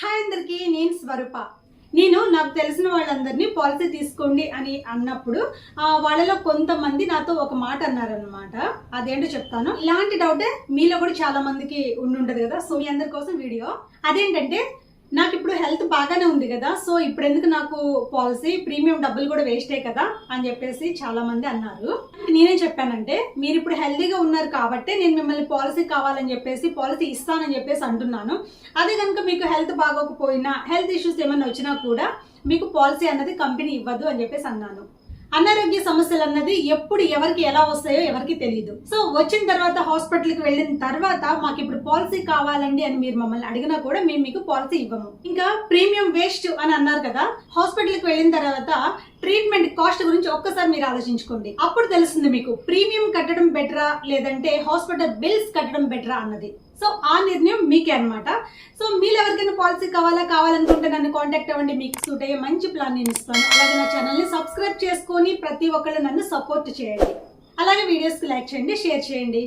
Hi అందరికీ నేను స్వరూప. నేను నాకు తెలిసిన వాళ్ళందరినీ పాలసీ తీసుకోండి అని అన్నప్పుడు వాళ్ళలో కొంతమంది నాతో ఒక మాట అన్నారనమాట అదేంటో చెప్తాను. ఇలాంటి డౌటే మీలో కూడా చాలా మందికి ఉండి ఉంటుంది కదా. సో మీ అందరి కోసం వీడియో. అదేంటంటే నాకు ఇప్పుడు హెల్త్ బాగానే ఉంది కదా సో ఇప్పుడు ఎందుకు నాకు పాలసీ? ప్రీమియం డబ్బులు కూడా వేస్టే కదా అని చెప్పేసి చాలా మంది అన్నారు. నేనేం చెప్పానంటే మీరు ఇప్పుడు హెల్తీగా ఉన్నారు కాబట్టి నేను మిమ్మల్ని పాలసీ కావాలని చెప్పేసి పాలసీ ఇస్తానని చెప్పేసి అంటున్నాను. అదే కనుక మీకు హెల్త్ బాగోకపోయినా హెల్త్ ఇష్యూస్ ఏమైనా వచ్చినా కూడా మీకు పాలసీ అన్నది కంపెనీ ఇవ్వదు అని చెప్పేసి అన్నాను. అనారోగ్య సమస్యలు అన్నది ఎప్పుడు ఎవరికి ఎలా వస్తాయో ఎవరికి తెలియదు సో వచ్చిన తర్వాత హాస్పిటల్కి వెళ్ళిన తర్వాత మాకు ఇప్పుడు పాలసీ కావాలండి అని మీరు మమ్మల్ని అడిగినా కూడా మేము మీకు పాలసీ ఇవ్వము. ఇంకా ప్రీమియం వేస్ట్ అని అన్నారు కదా హాస్పిటల్కి వెళ్ళిన తర్వాత ట్రీట్మెంట్ కాస్ట్ గురించి ఒక్కసారి మీరు ఆలోచించుకోండి. అప్పుడు తెలుస్తుంది మీకు ప్రీమియం కట్టడం బెటరా లేదంటే హాస్పిటల్ బిల్స్ కట్టడం బెటరా అన్నది. సో ఆ నిర్ణయం మీకే అన్నమాట. సో మీరు ఎవరికైనా పాలసీ కావాలా కావాలనుకుంటే నన్ను కాంటాక్ట్ అవ్వండి మీకు సూట్ అయ్యే మంచి ప్లాన్ నేను ఇస్తాను. అలాగే నా ఛానల్ని సబ్స్క్రైబ్ చేసుకొని ప్రతి ఒక్కళ్ళు నన్ను సపోర్ట్ చేయండి. అలాగే వీడియోస్కి లైక్ చేయండి షేర్ చేయండి.